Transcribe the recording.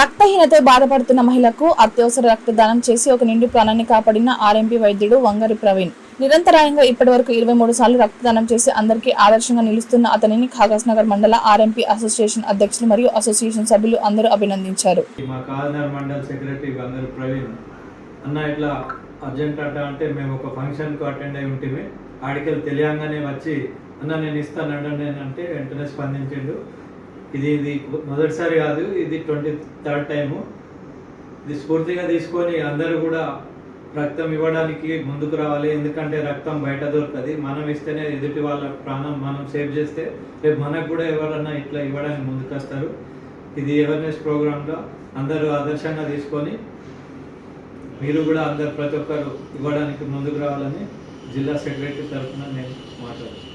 రక్తహీనత బాధపడుతున్న మహిళకు అత్యవసర రక్తదానం చేసి ఒక నిండు ప్రాణాన్ని కాపాడిన ఆర్ఎంపీ వైద్యుడు వంగరి ప్రవీణ్. నిరంతరాయంగా ఇప్పటివరకు ఇరవై మూడు సార్లు రక్తదానం చేసి అందరికీ ఆదర్శంగా నిలుస్తున్న అతనిని ఖాగస్ నగర్ మండల ఆర్ఎంపీ అసోసియేషన్ అధ్యక్షులు మరియు అసోసియేషన్ సభ్యులు అందరూ అభినందించారు. అన్న ఇట్లా అర్జెంట్ అట అంటే మేము ఒక ఫంక్షన్కు అటెండ్ అయి ఉంటే ఆడికెళ్ళి తెలియంగానే వచ్చి అన్న నేను ఇస్తాను అంటే వెంటనే స్పందించిండు. ఇది ఇది మొదటిసారి కాదు ఇది ట్వంటీ థర్డ్ టైము. ఇది స్ఫూర్తిగా తీసుకొని అందరూ కూడా రక్తం ఇవ్వడానికి ముందుకు రావాలి. ఎందుకంటే రక్తం బయట దొరకది. మనం ఇస్తేనే ఎదుటి వాళ్ళ ప్రాణం మనం సేవ్ చేస్తే రేపు మనకు కూడా ఎవరన్నా ఇట్లా ఇవ్వడానికి ముందుకు వస్తారు ఇది అవేర్నెస్ ప్రోగ్రాంలో అందరూ ఆదర్శంగా తీసుకొని మీరు కూడా అందరు ప్రతి ఒక్కరు ఇవ్వడానికి ముందుకు రావాలని జిల్లా సెక్రటరీ తరఫున నేను మాట్లాడుతున్నాను.